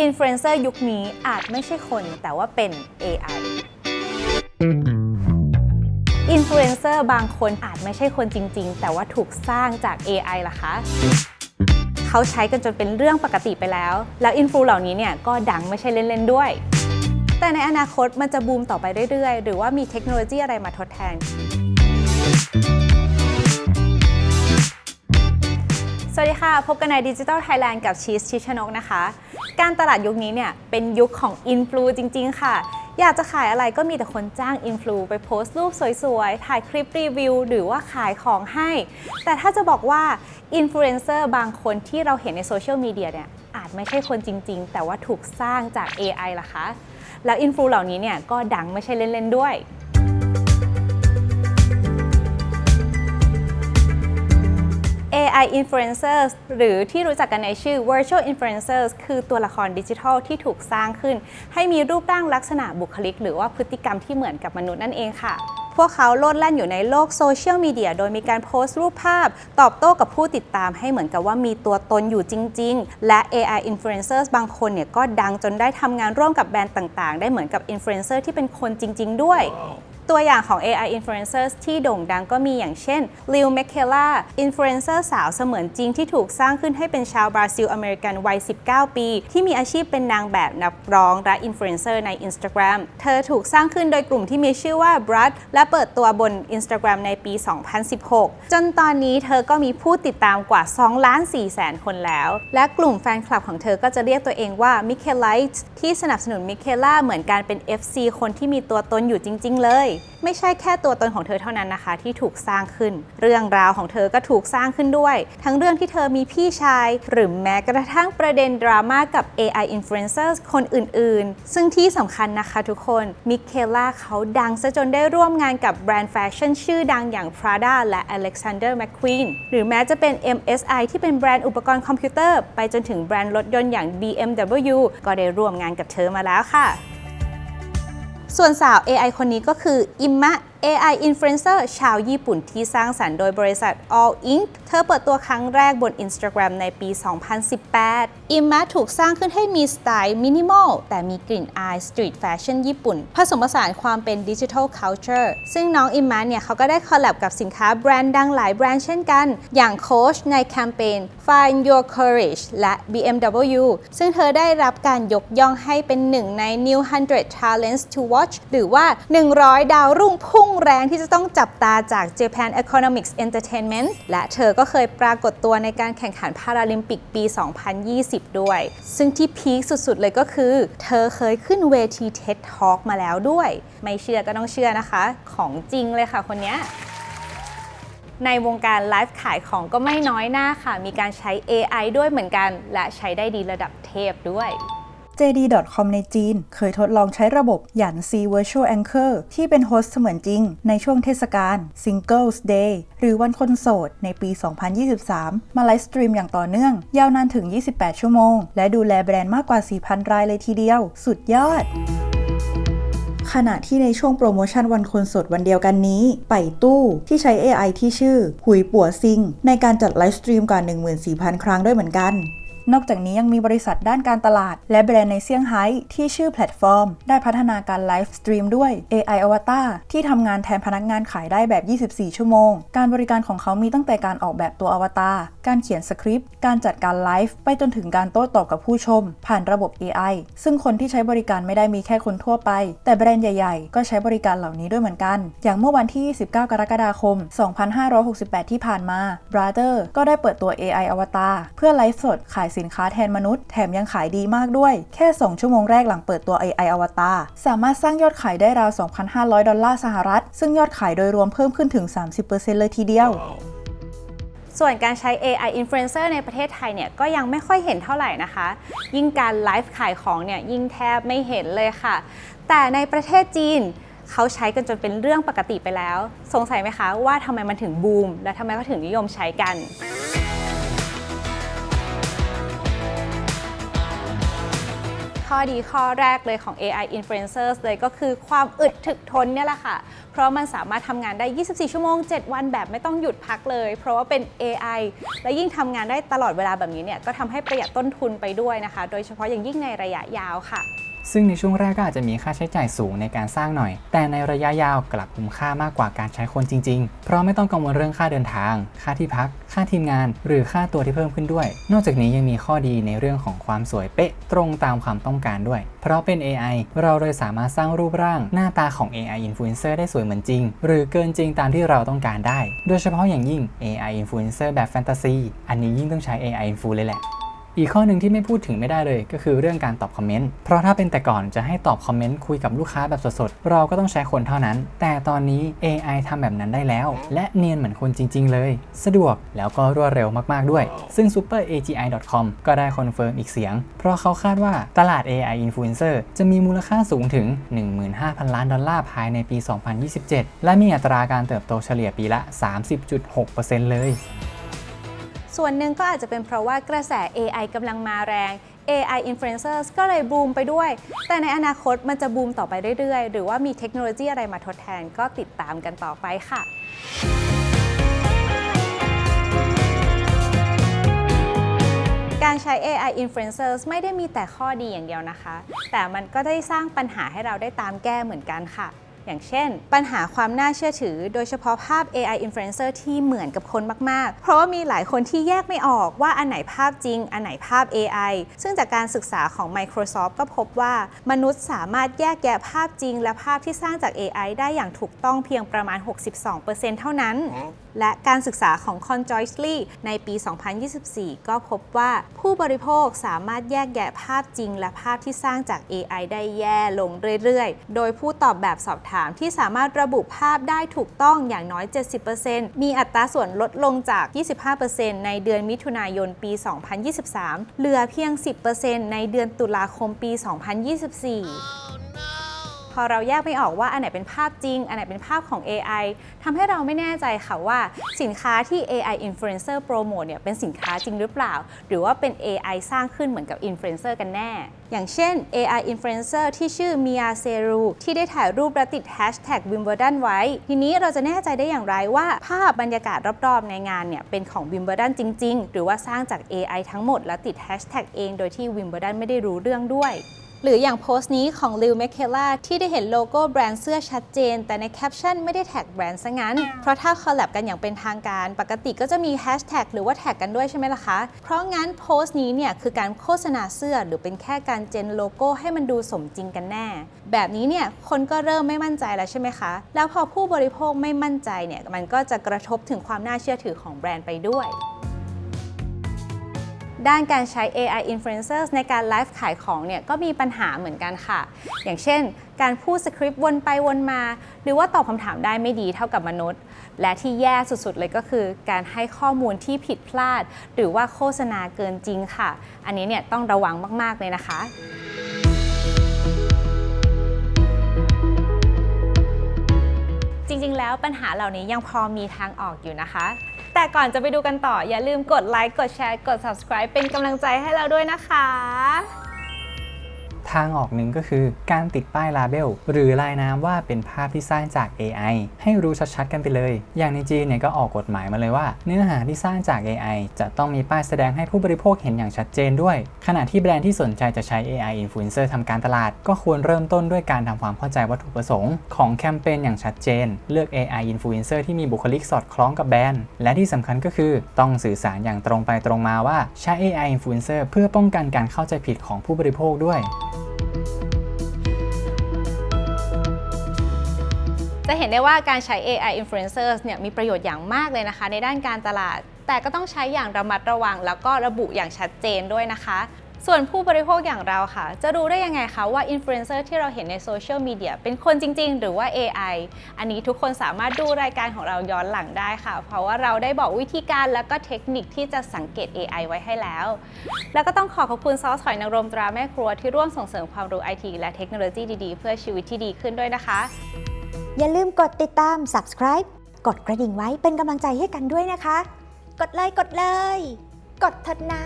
อินฟลูเอนเซอร์ยุคนี้อาจไม่ใช่คนแต่ว่าเป็น AI อินฟลูเอนเซอร์บางคนอาจไม่ใช่คนจริง ๆ แต่ว่าถูกสร้างจาก AI ล่ะคะเขาใช้กันจนเป็นเรื่องปกติไปแล้ว แล้วอินฟลูเหล่านี้เนี่ยก็ดังไม่ใช่เล่น ๆ ด้วย แต่ในอนาคตมันจะบูมต่อไปเรื่อย ๆ หรือว่ามีเทคโนโลยีอะไรมาทดแทน วัสดีค่ะ พบกันใน Digital Thailand กับชีสชิชนกนะคะ การตลาดยุคนี้เนี่ย เป็นยุคของอินฟลูจริง ๆ ค่ะ อยากจะขายอะไรก็มีแต่คนจ้างอินฟลูไปโพสต์รูปสวยๆ ถ่ายคลิปรีวิว หรือว่าขายของให้ แต่ถ้าจะบอกว่าอินฟลูเอนเซอร์บางคนที่เราเห็นในโซเชียลมีเดียเนี่ยอาจไม่ใช่คนจริง ๆ แต่ว่าถูกสร้างจาก AI ล่ะคะ แล้วอินฟลูเหล่านี้เนี่ยก็ดังไม่ใช่เล่นๆด้วย AI influencers หรือที่รู้จักกันในชื่อ virtual influencers คือตัวละครดิจิทัลที่ถูกสร้างขึ้น ให้มีรูปร่างลักษณะบุคลิก หรือว่าพฤติกรรมที่เหมือนกับมนุษย์นั่นเองค่ะพวกเขาโลดแล่นอยู่ในโลกโซเชียลมีเดียโดยมีการโพสต์รูปภาพ ตอบโต้กับผู้ติดตามให้เหมือนกับว่ามีตัวตนอยู่จริง ๆ และ AI influencers บางคนเนี่ยก็ดังจนได้ทำงานร่วมกับแบรนด์ต่าง ๆ ได้เหมือนกับ influencer ที่เป็นคนจริง ๆ ด้วย ตัวอย่างของ AI influencers ที่โด่งดังก็มีอย่างเช่น Lil m c k e l a influencer สาวเสมือนจริงที่ถูกสร้างขึ้นให้เป็นชาวบราซิลอเมริกันวัย 19 ปี ที่มีอาชีพเป็นนางแบบนักร้องและอินฟลูเอนเซอร์ใน Instagram เธอถูกสร้างขึ้นโดยกลุ่มที่มีชื่อว่า b r u d และเปิดตัวบน Instagram ในปี 2016 จนตอนนี้เธอก็มีผู้ติดตามกว่า 2 ล้าน4แสนคนแล้ว และกลุ่มแฟนคลับของเธอก็จะเรียกตัวเองว่า m i k e l i t e ที่สนับสนุน m i k e l a เหมือนการเป็น FC คนที่มีตัวตนอยู่จริง ๆ เลยไม่ใช่แค่ตัวตนของเธอเท่านั้นนะคะ ที่ถูกสร้างขึ้น เรื่องราวของเธอก็ถูกสร้างขึ้นด้วย ทั้งเรื่องที่เธอมีพี่ชาย หรือแม้กระทั่งประเด็นดราม่ากับ AI influencers คนอื่นๆ ซึ่งที่สำคัญนะคะทุกคนมิเคล่าเขาดังซะจนได้ร่วมงานกับแบรนด์แฟชั่นชื่อดังอย่าง Prada และ Alexander McQueen หรือแม้จะเป็น MSI ที่เป็นแบรนด์อุปกรณ์คอมพิวเตอร์ ไปจนถึงแบรนด์รถยนต์อย่าง BMW ก็ได้ร่วมงานกับเธอมาแล้วค่ะ ส่วนสาว AI คนนี้ก็คืออิมมะ AI influencer ชาวญี่ปุ่นที่สร้างสรรค์โดยบริษัท All Inc เธอเปิดตัวครั้งแรกบน Instagram ในปี 2018 อิมมะถูกสร้างขึ้นให้มีสไตล์มินิมอลแต่มีกลิ่นอายสตรีทแฟชั่นญี่ปุ่น ผสมผสานความเป็นดิจิทัลเคาน์เตอร์ซึ่งน้องอิมมะเนี่ยเขาก็ได้คอลแลบกับสินค้าแบรนด์ดังหลายแบรนด์เช่นกัน อย่างโคชในแคมเปญ Find Your Courage และ BMW ซึ่งเธอได้รับการยกย่องให้เป็นหนึ่งใน New 100 Talents to Watch หรือว่า 100 ดาวรุ่งพุ่งงแรงที่จะต้องจับตาจาก Japan Economics Entertainment และเธอก็เคยปรากฏตัวในการแข่งขันพาราลิมปิกปี 2020 ด้วย ซึ่งที่พีคสุดๆ เลยก็คือ เธอเคยขึ้นเวที TED Talk มาแล้วด้วย ไม่เชื่อก็ต้องเชื่อนะคะ ของจริงเลยค่ะคนนี้ในวงการไลฟ์ขายของก็ไม่น้อยหน้าค่ะ มีการใช้ AI ด้วยเหมือนกัน และใช้ได้ดีระดับเทพด้วย JD.com ในจีน เคยทดลองใช้ระบบหยัน C Virtual Anchor ที่เป็นโฮสต์เสมือนจริง ในช่วงเทศกาล Singles Day หรือวันคนโสด ในปี 2023 มาไลฟ์สตรีมอย่างต่อเนื่อง ยาวนานถึง 28 ชั่วโมง และดูแลแบรนด์มากกว่า 4,000 รายเลยทีเดียว สุดยอดขณะที่ในช่วงโปรโมชั่นวันคนสดวันเดียวกันนี้ ไปตู้ที่ใช้ AI ที่ชื่อ หุยปัวซิง ในการจัดไลฟ์สตรีมกว่า 14,000 ครั้งด้วยเหมือนกัน นอกจากนี้ยังมีบริษัทด้านการตลาด และแบรนด์ในเซี่ยงไฮ้ที่ชื่อแพลตฟอร์ม ได้พัฒนาการไลฟ์สตรีมด้วย AI Avatar ที่ทำงานแทนพนักงานขายได้แบบ 24 ชั่วโมง การบริการของเขามีตั้งแต่การออกแบบตัวอวตาร การเขียนสคริปต์ การจัดการไลฟ์ไปจนถึงการโต้ตอบกับผู้ชม ผ่านระบบ AI ซึ่งคนที่ใช้บริการไม่ได้มีแค่คนทั่วไป แต่แบรนด์ใหญ่ ๆ ก็ใช้บริการเหล่านี้ด้วยเหมือนกัน อย่างเมื่อวันที่29กรกฎาคม 2568 ที่ผ่านมา Brother ก็ได้เปิดตัว AI อวตารเพื่อไลฟ์สดขายสินค้าแทนมนุษย์ แถมยังขายดีมากด้วย แค่ 2 ชั่วโมงแรกหลังเปิดตัว AI อวตารสามารถสร้างยอดขายได้ราว 2,500 ดอลลาร์สหรัฐ ซึ่งยอดขายโดยรวมเพิ่มขึ้นถึง 30%เลยทีเดียวส่วนการใช้ AI influencer ในประเทศไทยเนี่ยก็ยังไม่ค่อยเห็นเท่าไหร่นะคะ ยิ่งการไลฟ์ขายของเนี่ยยิ่งแทบไม่เห็นเลยค่ะ แต่ในประเทศจีนเขาใช้กันจนเป็นเรื่องปกติไปแล้ว สงสัยไหมคะว่าทำไมมันถึงบูม และทำไมเขาถึงนิยมใช้กัน ข้อดีข้อแรกเลยของ AI influencers เลยก็คือความอึดถึกทนเนี่ยแหละค่ะ เพราะมันสามารถทำงานได้ 24 ชั่วโมง 7 วันแบบไม่ต้องหยุดพักเลย เพราะว่าเป็น AI และยิ่งทำงานได้ตลอดเวลาแบบนี้เนี่ยก็ทำให้ประหยัดต้นทุนไปด้วยนะคะ โดยเฉพาะอย่างยิ่งในระยะยาวค่ะ ซึ่งในช่วงแรกก็อาจจะมีค่าใช้จ่ายสูงในการสร้างหน่อย แต่ในระยะยาวกลับคุ้มค่ามากกว่าการใช้คนจริง ๆ เพราะไม่ต้องกังวลเรื่องค่าเดินทาง ค่าที่พัก ค่าทีมงาน หรือค่าตัวที่เพิ่มขึ้นด้วย นอกจากนี้ยังมีข้อดีในเรื่องของความสวยเป๊ะ ตรงตามความต้องการด้วย เพราะเป็น AI เราเลยสามารถสร้างรูปร่างหน้าตาของ AI influencer ได้สวยเหมือนจริง หรือเกินจริงตามที่เราต้องการได้ โดยเฉพาะอย่างยิ่ง AI influencer แบบแฟนตาซี อันนี้ยิ่งต้องใช้ AI influ เลยแหละ อีกข้อหนึ่งที่ไม่พูดถึงไม่ได้เลย ก็คือเรื่องการตอบคอมเมนต์ เพราะถ้าเป็นแต่ก่อนจะให้ตอบคอมเมนต์คุยกับลูกค้าแบบสดๆ เราก็ต้องใช้คนเท่านั้น แต่ตอนนี้ AI ทำแบบนั้นได้แล้ว และเนียนเหมือนคนจริง ๆ เลย สะดวกแล้วก็รวดเร็วมากๆด้วย ซึ่ง superagi.com ก็ได้คอนเฟิร์มอีกเสียง เพราะเขาคาดว่าตลาด AI influencer จะมีมูลค่าสูงถึง 15,000 ล้านดอลลาร์ภายในปี 2027 และมีอัตราการเติบโตเฉลี่ยปีละ 30.6%เลย ส่วนหนึ่งก็อาจจะเป็นเพราะว่ากระแส AI กำลังมาแรง AI influencers ก็เลยบูมไปด้วย แต่ในอนาคตมันจะบูมต่อไปเรื่อยๆ หรือว่ามีเทคโนโลยีอะไรมาทดแทนก็ติดตามกันต่อไปค่ะการใช้ AI influencers ไม่ได้มีแต่ข้อดีอย่างเดียวนะคะ แต่มันก็ได้สร้างปัญหาให้เราได้ตามแก้เหมือนกันค่ะ อย่างเช่น ปัญหาความน่าเชื่อถือ โดยเฉพาะภาพ AI influencer ที่เหมือนกับคนมาก ๆ เพราะว่ามีหลายคนที่แยกไม่ออกว่าอันไหนภาพจริง อันไหนภาพ AI ซึ่งจากการศึกษาของ Microsoft ก็พบว่ามนุษย์สามารถแยกแยะภาพจริง และภาพที่สร้างจาก AI ได้อย่างถูกต้องเพียงประมาณ 62%เท่านั้น และการศึกษาของ Conjointly ในปี 2024 ก็พบว่าผู้บริโภคสามารถแยกแยะภาพจริง และภาพที่สร้างจาก AI ได้แย่ลงเรื่อยๆ โดยผู้ตอบแบบสอบถามที่สามารถระบุภาพได้ถูกต้องอย่างน้อย 70%มีอัตราส่วนลดลงจาก 25%ในเดือนมิถุนายนปี 2023 เหลือเพียง 10%ในเดือนตุลาคมปี 2024 พอเราแยกไม่ออกว่าอันไหนเป็นภาพจริง อันไหนเป็นภาพของ AI ทำให้เราไม่แน่ใจค่ะว่าสินค้าที่ AI influencer โปรโมทเนี่ยเป็นสินค้าจริงหรือเปล่า หรือว่าเป็น AI สร้างขึ้นเหมือนกับ influencer กันแน่ อย่างเช่น AI influencer ที่ชื่อมิยาเซรูที่ได้ถ่ายรูปและติด hashtag Wimbledon ไว้ ทีนี้เราจะแน่ใจได้อย่างไรว่า ภาพบรรยากาศรอบๆ ในงานเนี่ยเป็นของ Wimbledon จริง ๆ หรือว่าสร้างจาก AI ทั้งหมดและติด hashtag เองโดยที่ Wimbledon ไม่ได้รู้เรื่องด้วย หรืออย่างโพสต์นี้ของลิวแมคเคล่าที่ได้เห็นโลโก้แบรนด์เสื้อชัดเจน แต่ในแคปชั่นไม่ได้แท็กแบรนด์ซะงั้น เพราะถ้าคอลแลบกันอย่างเป็นทางการ ปกติก็จะมีแฮชแท็กหรือว่าแท็กกันด้วยใช่ไหมล่ะคะ เพราะงั้นโพสต์นี้เนี่ยคือการโฆษณาเสื้อหรือเป็นแค่การเจนโลโก้ให้มันดูสมจริงกันแน่ แบบนี้เนี่ยคนก็เริ่มไม่มั่นใจแล้วใช่ไหมคะ แล้วพอผู้บริโภคไม่มั่นใจเนี่ยมันก็จะกระทบถึงความน่าเชื่อถือของแบรนด์ไปด้วย ด้านการใช้ AI influencers ในการไลฟ์ขายของเนี่ยก็มีปัญหาเหมือนกันค่ะ อย่างเช่น การพูดสคริปต์วนไปวนมา หรือว่าตอบคำถามได้ไม่ดีเท่ากับมนุษย์ และที่แย่สุดๆเลยก็คือ การให้ข้อมูลที่ผิดพลาด หรือว่าโฆษณาเกินจริงค่ะ อันนี้เนี่ยต้องระวังมากๆเลยนะคะ แล้วปัญหาเหล่านี้ยังพอมีทางออกอยู่นะคะ แต่ก่อนจะไปดูกันต่ออย่าลืมกดไลค์กดแชร์กด subscribe เป็นกำลังใจให้เราด้วยนะคะ ทางออกหนึ่งก็คือการติดป้ายลาเบลหรือลายน้ำว่าเป็นภาพที่สร้างจาก AI ให้รู้ชัดๆกันไปเลย อย่างในจีนเนี่ยก็ออกกฎหมายมาเลยว่า เนื้อหาที่สร้างจาก AI จะต้องมีป้ายแสดงให้ผู้บริโภคเห็นอย่างชัดเจนด้วย ขณะที่แบรนด์ที่สนใจจะใช้ AI influencer ทำการตลาด ก็ควรเริ่มต้นด้วยการทำความเข้าใจวัตถุประสงค์ของแคมเปญอย่างชัดเจน เลือก AI influencer ที่มีบุคลิกสอดคล้องกับแบรนด์ และที่สำคัญก็คือต้องสื่อสารอย่างตรงไปตรงมาว่าใช้ AI influencer เพื่อป้องกันการเข้าใจผิดของผู้บริโภคด้วย จะเห็นได้ว่าการใช้ AI influencers เนี่ยมีประโยชน์อย่างมากเลยนะคะ ในด้านการตลาด แต่ก็ต้องใช้อย่างระมัดระวัง แล้วก็ระบุอย่างชัดเจนด้วยนะคะ ส่วนผู้บริโภคอย่างเราค่ะ จะรู้ได้ยังไงคะว่าอินฟลูเอนเซอร์ที่เราเห็นในโซเชียลมีเดียเป็นคนจริง ๆ หรือว่า AI อันนี้ทุกคนสามารถดูรายการของเราย้อนหลังได้ค่ะ เพราะว่าเราได้บอกวิธีการแล้วก็เทคนิคที่จะสังเกต AI ไว้ให้แล้ว แล้วก็ต้องขอขอบคุณซอสหอยนางรมตราแม่ครัวที่ร่วมส่งเสริมความรู้ IT และเทคโนโลยีดีๆ เพื่อชีวิตที่ดีขึ้นด้วยนะคะ อย่าลืมกดติดตาม subscribe กดกระดิ่งไว้เป็นกำลังใจให้กันด้วยนะคะ กดเลยกดเลย กดเถิดนะ